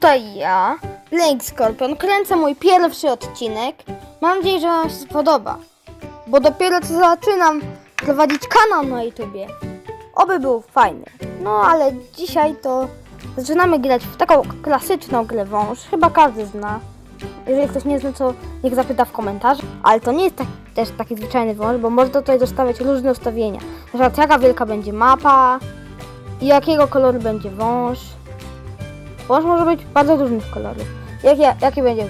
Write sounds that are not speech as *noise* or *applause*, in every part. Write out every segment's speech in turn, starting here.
tutaj ja, Blake Scorpion, kręcę mój pierwszy odcinek. Mam nadzieję, że Wam się spodoba, bo dopiero co zaczynam prowadzić kanał na YouTubie. Oby był fajny. No ale dzisiaj to zaczynamy grać w taką klasyczną grę wąż. Chyba każdy zna. Jeżeli ktoś nie zna, to niech zapyta w komentarzu. Ale to nie jest tak, też taki zwyczajny wąż, bo można tutaj dostawać różne ustawienia. Na przykład jaka wielka będzie mapa jakiego koloru będzie wąż. Wąż może być bardzo różnych kolorów. Jakie, jakie będzie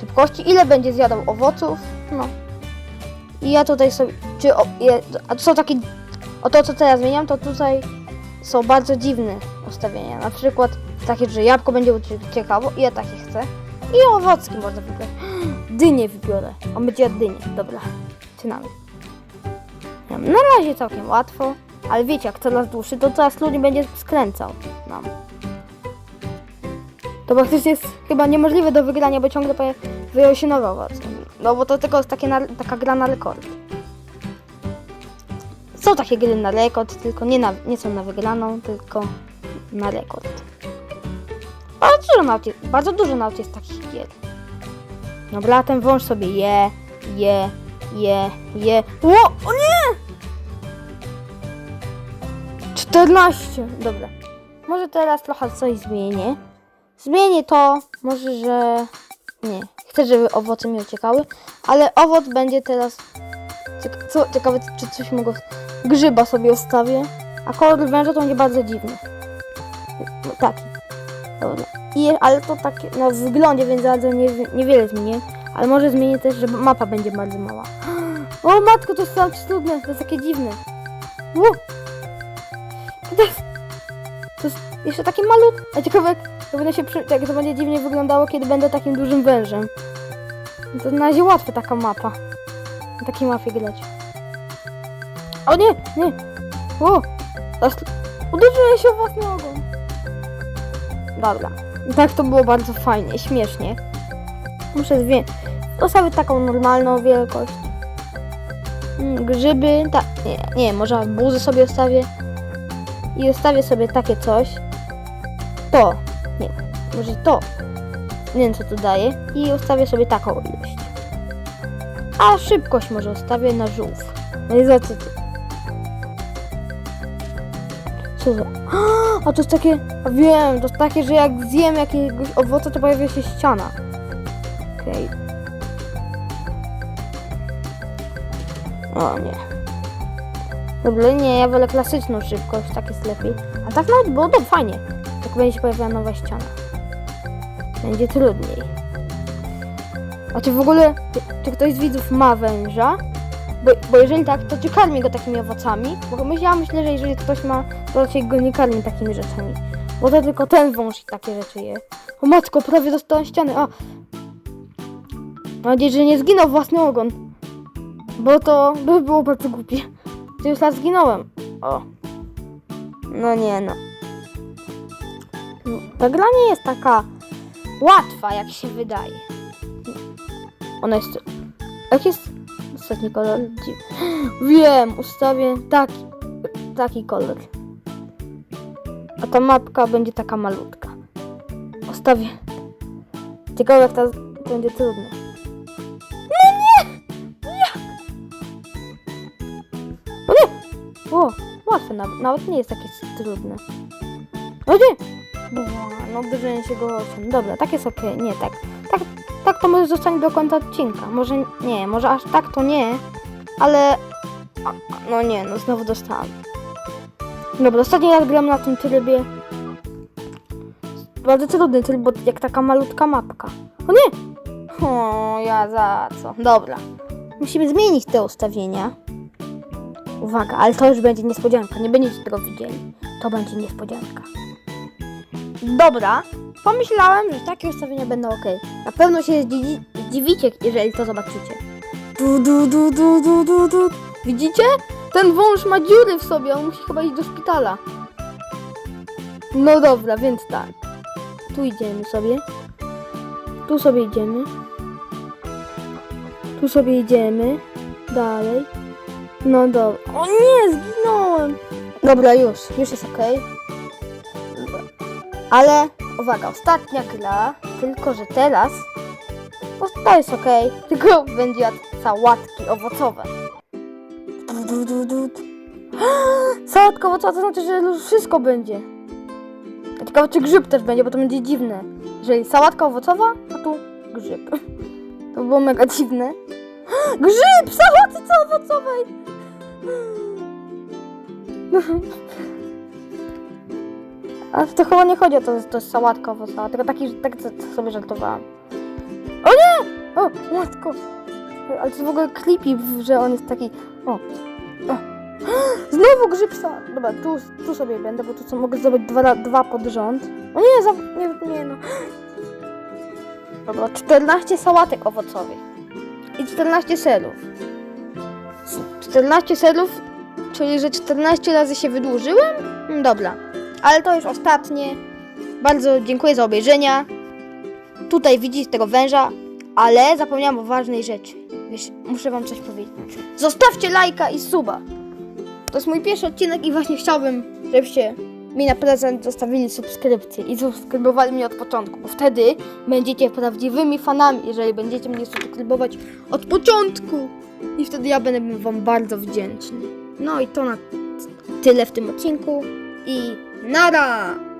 szybkości, ile będzie zjadał owoców, no. I ja tutaj sobie, czy, o, je, a są takie, o to co teraz zmieniam, to tutaj są bardzo dziwne ustawienia. Na przykład takie, że jabłko będzie uciekało i ja takie chcę. I owocki można wybrać. *gasps* Dynię wybiorę. On będzie jadł. Dobra, zaczynamy. Na razie całkiem łatwo, ale wiecie, jak coraz dłuższy, to coraz ludzi będzie skręcał nam. To jest chyba niemożliwe do wygrania, bo ciągle pojawiają się nowe owoce. No bo to tylko jest takie na, taka gra na rekord. Są takie gry na rekord, tylko nie, na, nie są na wygraną, tylko na rekord. Bardzo dużo nawet jest, bardzo dużo nawet jest takich gier. Dobra, ten wąż sobie je, je, je, je. Ło, o nie! 14, dobra. Może teraz trochę coś zmienię. Zmienię to, może, że... Nie, chcę, żeby owoce mi uciekały, ale owoc będzie teraz... Co, ciekawe, czy coś mogło... Grzyba sobie ustawię, a kolor węża to będzie bardzo dziwny. No, taki. Dobra. I, ale to takie na wyglądzie, więc bardzo nie, niewiele zmienię. Ale może zmienię też, że mapa będzie bardzo mała. *gasps* O matko, to jest całkiem trudne, to jest takie dziwne. Ło! To to jest jeszcze takie malutkie. A ciekawe, to, będzie się przy, jak to będzie dziwnie wyglądało, kiedy będę takim dużym wężem. To na razie łatwa taka mapa. Na takiej mapie grać. O nie, nie. O! Uderzyłem się o własny. Dobra. Tak to było bardzo fajnie, śmiesznie. Muszę zwie... Postawić taką normalną wielkość. Mm, Grzyby, tak, nie, nie, może arbuzy sobie ustawię. I ustawię sobie takie coś. To, nie, może to. Nie wiem co to daje. I ustawię sobie taką ilość. A szybkość może ustawię na żółw. No i zobaczcie. Co za... *gasps* A to jest takie, a wiem, to jest takie, że jak zjem jakiegoś owoca, to pojawia się ściana. Okej. O nie. Dobra, nie, ja wolę klasyczną szybkość, tak jest lepiej. A tak nawet było dobrze, fajnie. Będzie się pojawiała nowa ściana. Będzie trudniej. A czy w ogóle, czy ktoś z widzów ma węża? Bo, bo jeżeli tak, to czy karmi go takimi owocami? Bo myślę, ja myślę, że jeżeli ktoś ma, to raczej go nie karmi takimi rzeczami. Bo to tylko ten wąż takie rzeczy je. O matko, prawie dostałem ściany. A. Mam nadzieję, że nie zginął własny ogon. Bo to by było bardzo głupie. Czy już raz zginąłem. O. No nie no. No, Ta gra nie jest taka łatwa, jak się wydaje. Ona jest... Jak jest ostatni kolor? Wiem, ustawię taki, taki kolor. A ta mapka będzie taka malutka. Ustawię. Ciekawe jak ta, będzie trudne. No nie! Nie! O nie! O, łatwe nawet, nawet nie jest takie trudne. O nie! No, uderzenie się go osiem. Dobra, tak jest okej. Nie, tak. Tak, tak to może zostanie do końca odcinka. Może nie, może aż tak to nie, ale... No nie, no znowu dostałam. Dobra, ostatni raz gram na tym trybie. Bardzo trudny tryb, bo jak taka malutka mapka. O nie! O, ja za co? Dobra. Musimy zmienić te ustawienia. Uwaga, ale to już będzie niespodzianka. Nie będziecie tego widzieli. To będzie niespodzianka. Dobra. Pomyślałem, że takie ustawienia będą ok. Na pewno się zdzi- zdziwicie, jeżeli to zobaczycie. Du, du, du, du, du, du, du. Widzicie? Ten wąż ma dziury w sobie, on musi chyba iść do szpitala. No dobra, więc tak. Tu idziemy sobie. Tu sobie idziemy. Tu sobie idziemy. Dalej. No dobra. O nie, zginąłem. Dobra, już. Już jest okej. Dobra. Ale uwaga, ostatnia gra, tylko że teraz, to jest ok, *laughs* tylko będzie jadł sałatki owocowe. *gasps* Sałatka owocowa to znaczy, że już wszystko będzie. Ciekawe, czy grzyb też będzie, bo to będzie dziwne. Jeżeli sałatka owocowa, a tu grzyb. *laughs* To było mega dziwne. *gasps* Grzyb! Sałatce owocowej! *gasps* *laughs* Ale to chyba nie chodzi o to, że to jest sałatka owocowa, tylko taki, tak sobie żartowałam. O nie! O, matko! Ale to w ogóle creepy, że on jest taki... O, o. *gasps* Znowu grzyb sa... Dobra, tu, tu sobie będę, bo tu co mogę zdobyć dwa, dwa pod rząd. O nie, za... nie, nie no. *gasps* Dobra, 14 sałatek owocowych. I 14 serów. 14 serów, czyli że 14 razy się wydłużyłem? Mm, Dobra, ale to już ostatnie. Bardzo dziękuję za obejrzenia. Tutaj widzicie tego węża, ale zapomniałam o ważnej rzeczy. Wiesz, muszę wam coś powiedzieć. Zostawcie lajka i suba. To jest mój pierwszy odcinek i właśnie chciałbym, żebyście mi na prezent zostawili subskrypcję i subskrybowali mnie od początku, bo wtedy będziecie prawdziwymi fanami, jeżeli będziecie mnie subskrybować od początku. I wtedy ja będę wam bardzo wdzięczny. No i to na tyle w tym odcinku i nada.